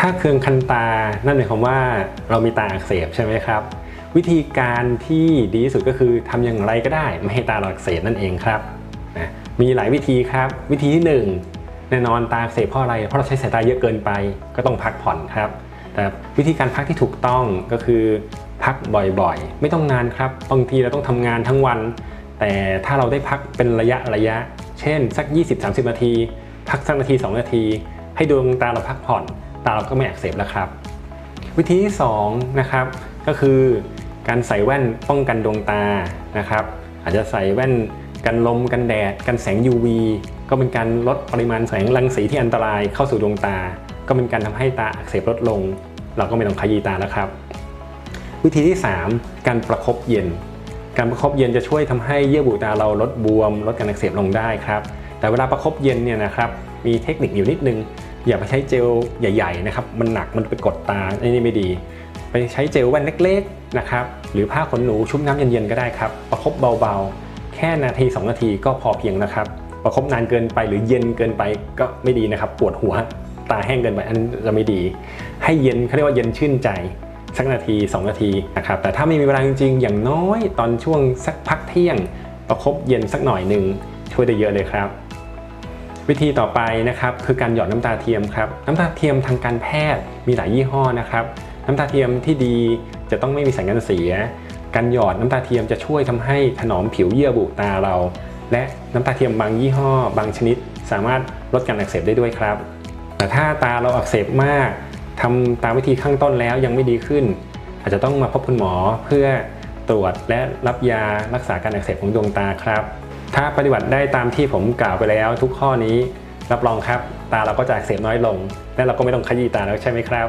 ถ้าเคืองคันตา นั่นหมายความว่าเรามีตาอักเสบใช่ไหมครับ วิธีการที่ดีที่สุดก็คือทำอย่างไรก็ได้ ไม่ให้ตาเราอักเสบนั่นเองครับนะมีหลายวิธีครับ วิธีที่หนึ่งแน่นอนตาอักเสบเพราะอะไร เพราะเราใช้สายตาเยอะเกินไป ก็ต้องพักผ่อนครับ แต่วิธีการพักที่ถูกต้องก็คือพักบ่อยๆ ไม่ต้องนานครับ บางทีเราต้องทำงานทั้งวัน แต่ถ้าเราได้พักเป็นระยะระยะ เช่น สัก 20-30 นาที พักสักนาที 2 นาที ให้ดวงตาเราพักผ่อน ตาเราก็ไม่อักเสบแล้วครับ วิธีที่2นะครับก็คือการใส่แว่นป้องกันดวงตานะครับ อาจจะใส่แว่นกันลมกันแดด กันแสง UV ก็เป็นการลดปริมาณแสงรังสีที่อันตรายเข้าสู่ดวงตา ก็เป็นการทำให้ตาอักเสบลดลง เราก็ไม่ต้องขยี้ตาแล้วครับ วิธีที่ 3 การประคบเย็น การประคบเย็นจะช่วยทำให้เยื่อบุตาเราลดบวม ลดการอักเสบลงได้ครับ แต่เวลาประคบเย็นเนี่ยนะครับมีเทคนิคอยู่นิดนึง อย่าไปใช้เจลใหญ่ๆนะครับมันหนักมันไปกดตาอันนี้ไม่ดี ไปใช้เจลแว่นเล็กๆนะครับหรือผ้าขนหนูชุ่มน้ำเย็นๆก็ได้ครับประคบเบาๆ แค่นาที 2 นาทีก็พอเพียงนะครับ ประคบนานเกินไปหรือเย็นเกินไปก็ไม่ดีนะครับ ปวดหัวตาแห้งเกินไปอันจะไม่ดี ให้เย็นเขาเรียกว่าเย็นชื่นใจสักนาที 2 นาทีนะครับแต่ถ้าไม่มีเวลาจริงๆ อย่างน้อยตอนช่วงสักพักเที่ยง ประคบเย็นสักหน่อยหนึ่งช่วยได้เยอะเลยครับ วิธีต่อไปนะครับคือการหยอดน้ำตาเทียมครับน้ำตาเทียมทางการแพทย์มีหลายยี่ห้อนะครับน้ำตาเทียมที่ดีจะต้องไม่มีสัญญาณเสีย การหยอดน้ำตาเทียมจะช่วยทำให้ถนอมผิวเยื่อบุตาเรา และน้ำตาเทียมบางยี่ห้อ บางชนิด สามารถลดการอักเสบได้ด้วยครับ แต่ถ้าตาเราอักเสบมากทำตามวิธีข้างต้นแล้วยังไม่ดีขึ้น อาจจะต้องมาพบคุณหมอเพื่อตรวจและรับยารักษาการอักเสบของดวงตาครับ ถ้าปฏิบัติได้ตามที่ผมกล่าวไปแล้วทุกข้อนี้ รับรองครับ ตาเราก็จะอักเสบน้อยลง และเราก็ไม่ต้องขยี้ตาแล้วใช่ไหมครับ